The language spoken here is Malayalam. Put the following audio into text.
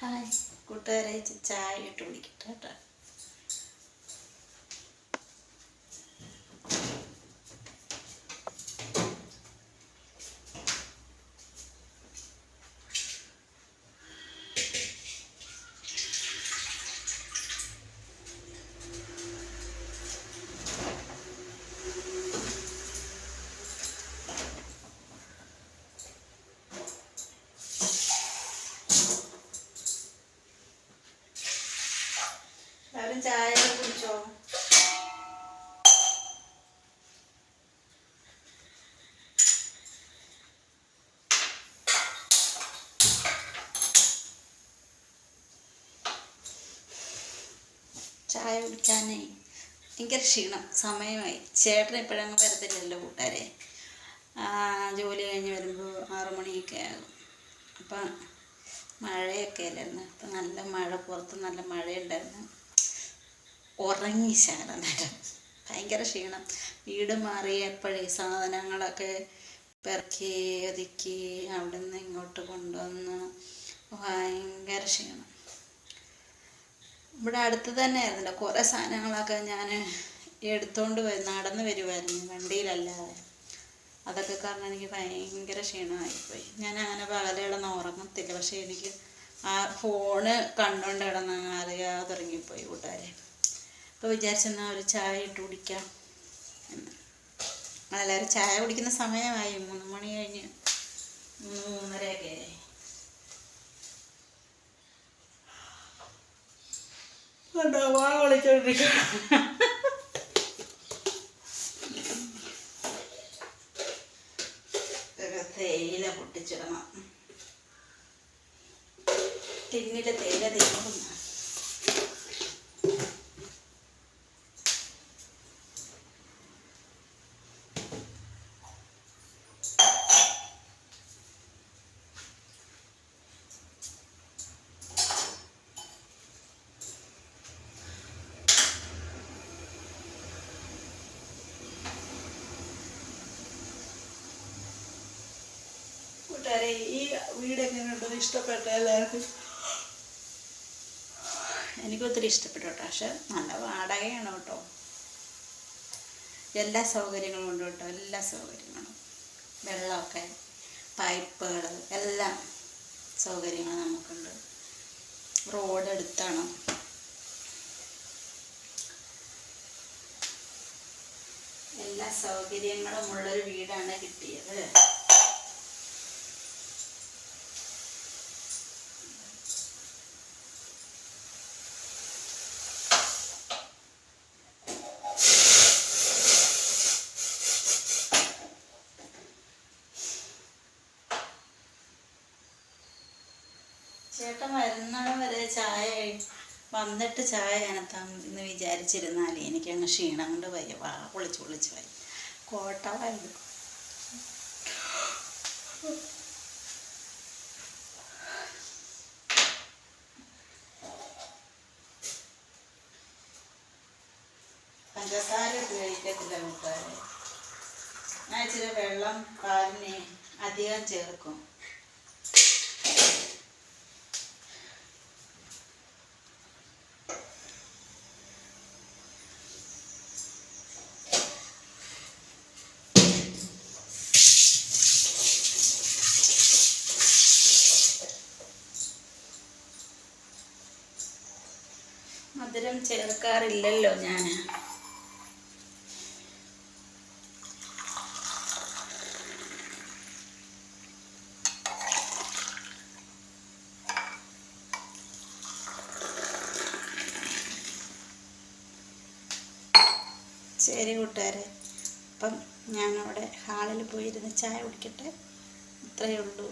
ഹായ്. കൂട്ടുകാരെ ചായ ഇട്ട് കുടിക്കട്ടെ കേട്ടോ. എല്ലാവരും ചായ കുടിച്ചോ? ചായ കുടിക്കാനേ ഭയങ്കര ക്ഷീണം സമയമായി. ചേട്ടൻ ഇപ്പോഴങ്ങ് വരത്തില്ലല്ലോ കൂട്ടുകാരെ. ജോലി കഴിഞ്ഞ് വരുമ്പോൾ ആറു മണിയൊക്കെ ആകും. അപ്പം മഴയൊക്കെ അല്ലായിരുന്നു അപ്പം നല്ല മഴ പുറത്ത് നല്ല മഴയുണ്ടായിരുന്നു. ഉറങ്ങി ശകലം നേരം ഭയങ്കര ക്ഷീണം. വീട് മാറിയപ്പോഴേ സാധനങ്ങളൊക്കെ പെറുക്കി ഒതുക്കി അവിടെ നിന്ന് ഇങ്ങോട്ട് കൊണ്ടുവന്ന് ഭയങ്കര ക്ഷീണം. ഇവിടെ അടുത്ത് തന്നെ ആയിരുന്നില്ല കുറേ സാധനങ്ങളൊക്കെ ഞാൻ എടുത്തുകൊണ്ട് വരും നടന്ന് വരുമായിരുന്നു വണ്ടിയിലല്ലാതെ. അതൊക്കെ കാരണം എനിക്ക് ഭയങ്കര ക്ഷീണമായിപ്പോയി. ഞാൻ അങ്ങനെ പകൽ ഉറങ്ങത്തില്ല. പക്ഷേ എനിക്ക് ആ ഫോണ് കണ്ടുകൊണ്ട് കിടന്ന് അറിയാതെ തുടങ്ങിപ്പോയി കൂട്ടുകാരെ. അപ്പോൾ വിചാരിച്ചെന്നാൽ ഒരു ചായ ഇട്ട് കുടിക്കാം എന്ന്. എല്ലാവരും ചായ കുടിക്കുന്ന സമയമായി. മൂന്ന് മണി കഴിഞ്ഞ് മൂന്ന് മൂന്നരയൊക്കെ ആയി. കണ്ടോ വാ വിളിച്ചോണ്ടിരിക്കുക തേയില പൊട്ടിച്ചിടണം. തിന്നിട്ട് തേയില തീർന്നു കൂട്ടുകാരെ ഈ വീട് എങ്ങനെയുണ്ടെന്ന് ഇഷ്ടപ്പെട്ട എല്ലാവർക്കും എനിക്കൊത്തിരി ഇഷ്ടപ്പെട്ടു കേട്ടോ. പക്ഷെ നല്ല വാടകയാണ് കേട്ടോ. എല്ലാ സൗകര്യങ്ങളും ഉണ്ട് കേട്ടോ. എല്ലാ സൗകര്യങ്ങളും. വെള്ളമൊക്കെ പൈപ്പുകൾ എല്ലാം സൗകര്യങ്ങൾ നമുക്കുണ്ട്. റോഡ് അടുത്താണ് എല്ലാ സൗകര്യങ്ങളും ഉള്ളൊരു വീടാണ് കിട്ടിയത്. ചേട്ടൻ വരുന്നിടം വരെ ചായ വന്നിട്ട് ചായ അനത്താം എന്ന് വിചാരിച്ചിരുന്നാൽ എനിക്കങ്ങ് ക്ഷീണം കൊണ്ട് വയ്യ വാ പൊളിച്ച് പൊളിച്ച് വയ്യ കോട്ടവായിരുന്നു പഞ്ചസാര ഉപയോഗിക്കത്തില്ല കൂട്ടുകാരെ. ഞാൻ ഇച്ചിരി വെള്ളം പാലിന് അധികം ചേർക്കും. മധുരം ചേർക്കാറില്ലല്ലോ ഞാൻ ശരി കൂട്ടുകാരെ അപ്പം ഞാനവിടെ ഹാളിൽ പോയിരുന്ന് ചായ കുടിക്കട്ടെ? ഇത്രയേ ഉള്ളൂ.